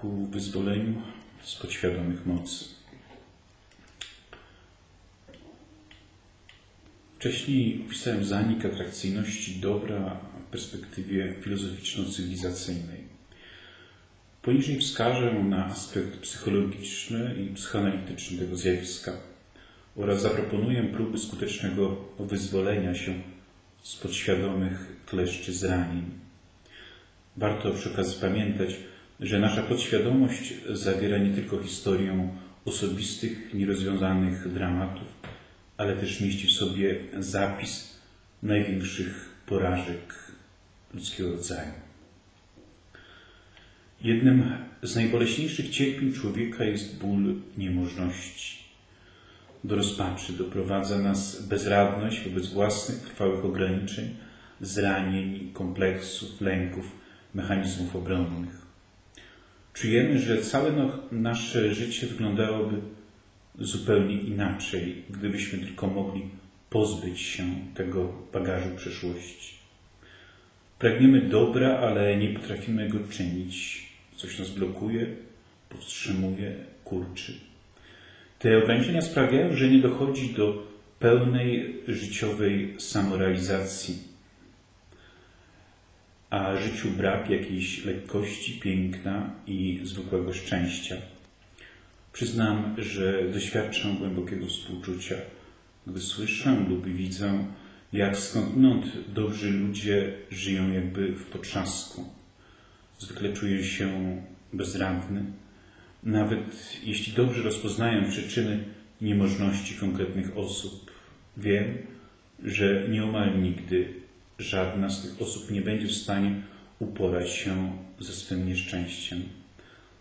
ku wyzwoleniu z podświadomych mocy. Wcześniej opisałem zanik atrakcyjności dobra w perspektywie filozoficzno-cywilizacyjnej. Poniżej wskażę na aspekt psychologiczny i psychoanalityczny tego zjawiska oraz zaproponuję próby skutecznego wyzwolenia się z podświadomych kleszczy zranień. Warto przy okazji pamiętać, że nasza podświadomość zawiera nie tylko historię osobistych, nierozwiązanych dramatów, ale też mieści w sobie zapis największych porażek ludzkiego rodzaju. Jednym z najboleśniejszych cierpień człowieka jest ból niemożności. Do rozpaczy doprowadza nas bezradność wobec własnych trwałych ograniczeń, zranień, kompleksów, lęków, mechanizmów obronnych. Czujemy, że całe no, nasze życie wyglądałoby zupełnie inaczej, gdybyśmy tylko mogli pozbyć się tego bagażu przeszłości. Pragniemy dobra, ale nie potrafimy go czynić. Coś nas blokuje, powstrzymuje, kurczy. Te ograniczenia sprawiają, że nie dochodzi do pełnej życiowej samorealizacji, a życiu brak jakiejś lekkości, piękna i zwykłego szczęścia. Przyznam, że doświadczam głębokiego współczucia, gdy słyszę lub widzę, jak skądinąd dobrzy ludzie żyją jakby w potrzasku. Zwykle czuję się bezradny, nawet jeśli dobrze rozpoznaję przyczyny niemożności konkretnych osób. Wiem, że nieomal nigdy żadna z tych osób nie będzie w stanie uporać się ze swym nieszczęściem,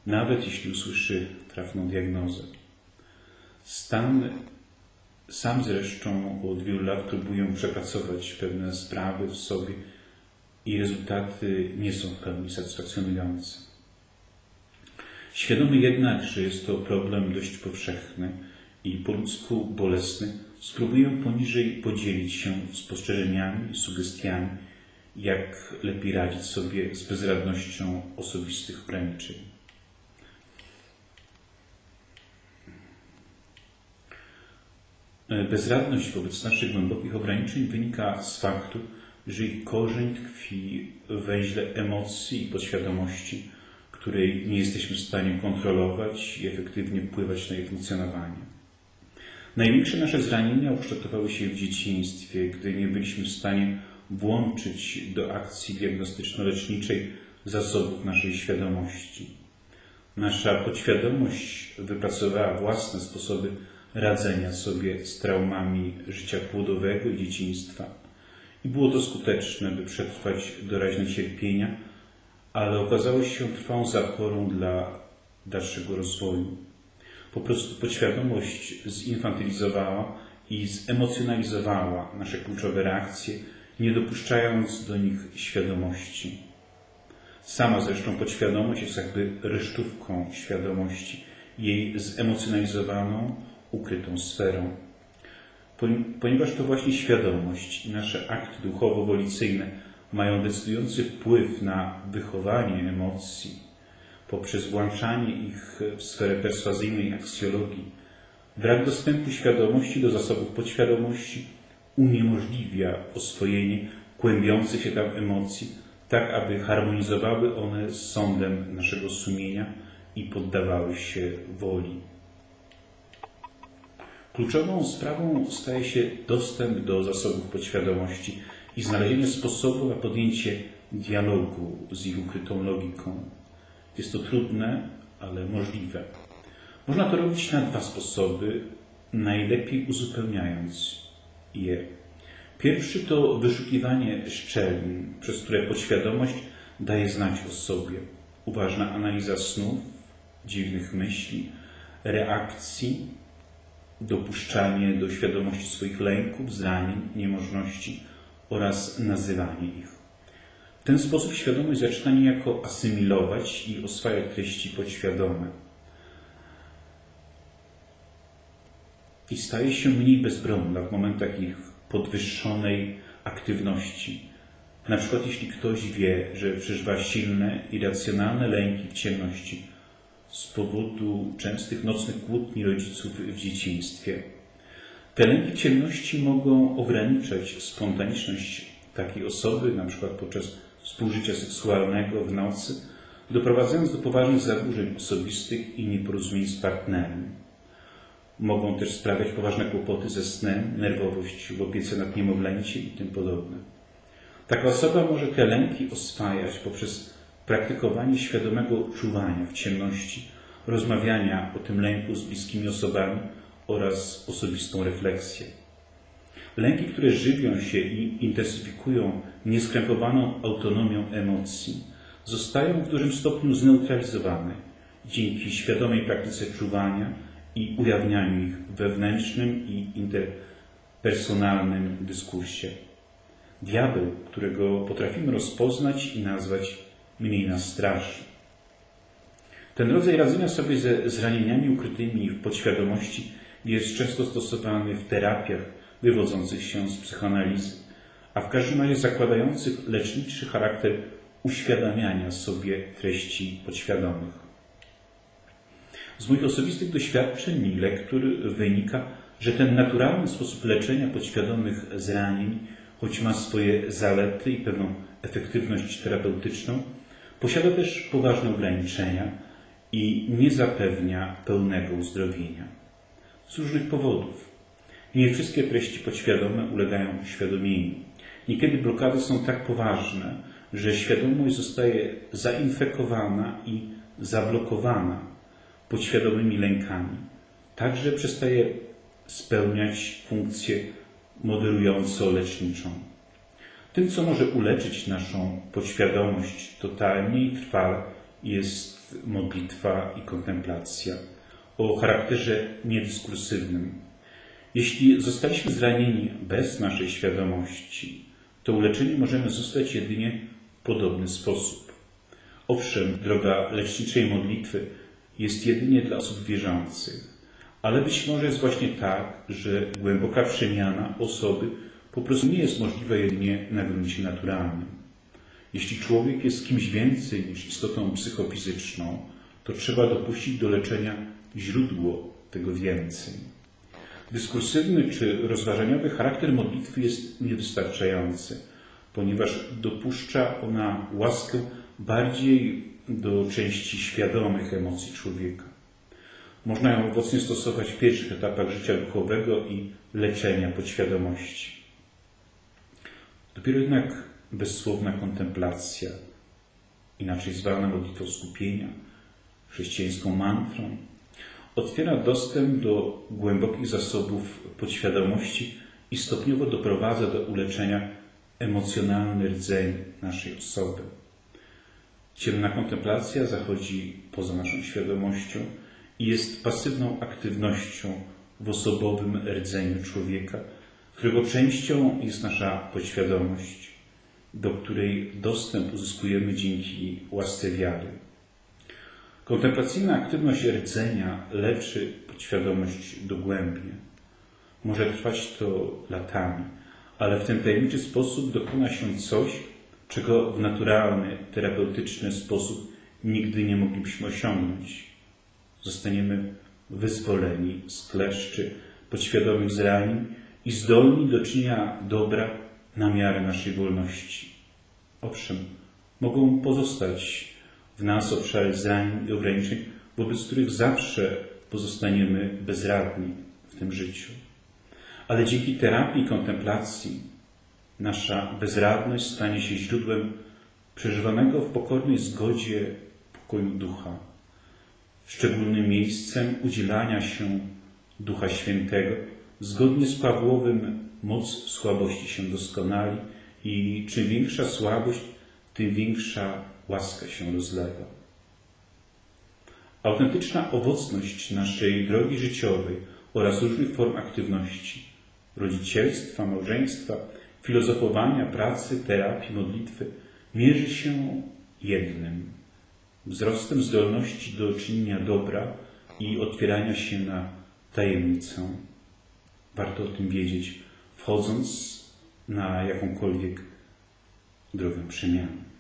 nawet jeśli usłyszy trafną diagnozę. Stan sam zresztą od wielu lat próbuję przepracować pewne sprawy w sobie i rezultaty nie są w pełni satysfakcjonujące. Świadomy jednak, że jest to problem dość powszechny i po ludzku bolesny, spróbuję poniżej podzielić się spostrzeżeniami sugestiami, jak lepiej radzić sobie z bezradnością osobistych ograniczeń. Bezradność wobec naszych głębokich ograniczeń wynika z faktu, że ich korzeń tkwi w węźle emocji i podświadomości, której nie jesteśmy w stanie kontrolować i efektywnie wpływać na jej funkcjonowanie. Największe nasze zranienia ukształtowały się w dzieciństwie, gdy nie byliśmy w stanie włączyć do akcji diagnostyczno-leczniczej zasobów naszej świadomości. Nasza podświadomość wypracowała własne sposoby radzenia sobie z traumami życia płodowego i dzieciństwa. I było to skuteczne, by przetrwać doraźne cierpienia, ale okazało się trwałą zaporą dla dalszego rozwoju. Po prostu podświadomość zinfantylizowała i zemocjonalizowała nasze kluczowe reakcje, nie dopuszczając do nich świadomości. Sama zresztą podświadomość jest jakby resztówką świadomości, jej zemocjonalizowaną, ukrytą sferą. Ponieważ to właśnie świadomość i nasze akty duchowo-wolicyjne mają decydujący wpływ na wychowanie emocji poprzez włączanie ich w sferę perswazyjnej aksjologii, brak dostępu świadomości do zasobów podświadomości uniemożliwia oswojenie kłębiących się tam emocji, tak aby harmonizowały one z sądem naszego sumienia i poddawały się woli. Kluczową sprawą staje się dostęp do zasobów podświadomości i znalezienie sposobu na podjęcie dialogu z ich ukrytą logiką. Jest to trudne, ale możliwe. Można to robić na dwa sposoby, najlepiej uzupełniając je. Pierwszy to wyszukiwanie szczelin, przez które podświadomość daje znać o sobie. Uważna analiza snów, dziwnych myśli, reakcji, dopuszczanie do świadomości swoich lęków, zranień, niemożności oraz nazywanie ich. W ten sposób świadomość zaczyna niejako asymilować i oswajać treści podświadome. I staje się mniej bezbronna w momentach ich podwyższonej aktywności. Na przykład jeśli ktoś wie, że przeżywa silne, irracjonalne lęki w ciemności, z powodu częstych nocnych kłótni rodziców w dzieciństwie. Te lęki ciemności mogą ograniczać spontaniczność takiej osoby, na przykład podczas współżycia seksualnego w nocy, doprowadzając do poważnych zaburzeń osobistych i nieporozumień z partnerem. Mogą też sprawiać poważne kłopoty ze snem, nerwowość w opiece nad niemowlęciem i tym podobne. Taka osoba może te lęki oswajać poprzez praktykowanie świadomego czuwania w ciemności, rozmawiania o tym lęku z bliskimi osobami oraz osobistą refleksję. Lęki, które żywią się i intensyfikują nieskrępowaną autonomią emocji, zostają w dużym stopniu zneutralizowane dzięki świadomej praktyce czuwania i ujawnianiu ich wewnętrznym i interpersonalnym dyskursie. Diabeł, którego potrafimy rozpoznać i nazwać, mniej nas straszy. Ten rodzaj radzenia sobie ze zranieniami ukrytymi w podświadomości jest często stosowany w terapiach wywodzących się z psychoanalizy, a w każdym razie zakładających leczniczy charakter uświadamiania sobie treści podświadomych. Z moich osobistych doświadczeń lektur wynika, że ten naturalny sposób leczenia podświadomych zranień, choć ma swoje zalety i pewną efektywność terapeutyczną, posiada też poważne ograniczenia i nie zapewnia pełnego uzdrowienia. Z różnych powodów. Nie wszystkie treści podświadome ulegają uświadomieniu. Niekiedy blokady są tak poważne, że świadomość zostaje zainfekowana i zablokowana podświadomymi lękami, także przestaje spełniać funkcję moderująco-leczniczą. Tym, co może uleczyć naszą podświadomość totalnie i trwale, jest modlitwa i kontemplacja o charakterze niedyskursywnym. Jeśli zostaliśmy zranieni bez naszej świadomości, to uleczeni możemy zostać jedynie w podobny sposób. Owszem, droga leczniczej modlitwy jest jedynie dla osób wierzących, ale być może jest właśnie tak, że głęboka przemiana osoby po prostu nie jest możliwa jedynie na gruncie naturalnym. Jeśli człowiek jest kimś więcej niż istotą psychofizyczną, to trzeba dopuścić do leczenia źródło tego więcej. Dyskursywny czy rozważaniowy charakter modlitwy jest niewystarczający, ponieważ dopuszcza ona łaskę bardziej do części świadomych emocji człowieka. Można ją owocnie stosować w pierwszych etapach życia duchowego i leczenia podświadomości. Dopiero jednak bezsłowna kontemplacja, inaczej zwana modlitwą skupienia, chrześcijańską mantrą, otwiera dostęp do głębokich zasobów podświadomości i stopniowo doprowadza do uleczenia emocjonalny rdzeń naszej osoby. Ciemna kontemplacja zachodzi poza naszą świadomością i jest pasywną aktywnością w osobowym rdzeniu człowieka, którego częścią jest nasza podświadomość, do której dostęp uzyskujemy dzięki łasce wiary. Kontemplacyjna aktywność rdzenia leczy podświadomość dogłębnie. Może trwać to latami, ale w ten tajemniczy sposób dokona się coś, czego w naturalny, terapeutyczny sposób nigdy nie moglibyśmy osiągnąć. Zostaniemy wyzwoleni z kleszczy podświadomych zranień i zdolni do czynienia dobra na miarę naszej wolności. Owszem, mogą pozostać w nas obszary zranień i ograniczeń, wobec których zawsze pozostaniemy bezradni w tym życiu. Ale dzięki terapii kontemplacji nasza bezradność stanie się źródłem przeżywanego w pokornej zgodzie pokoju ducha, szczególnym miejscem udzielania się Ducha Świętego, zgodnie z Pawłowym moc słabości się doskonali i czym większa słabość, tym większa łaska się rozlewa. Autentyczna owocność naszej drogi życiowej oraz różnych form aktywności, rodzicielstwa, małżeństwa, filozofowania, pracy, terapii, modlitwy mierzy się jednym wzrostem zdolności do czynienia dobra i otwierania się na tajemnicę. Warto o tym wiedzieć, wchodząc na jakąkolwiek drogę przemiany.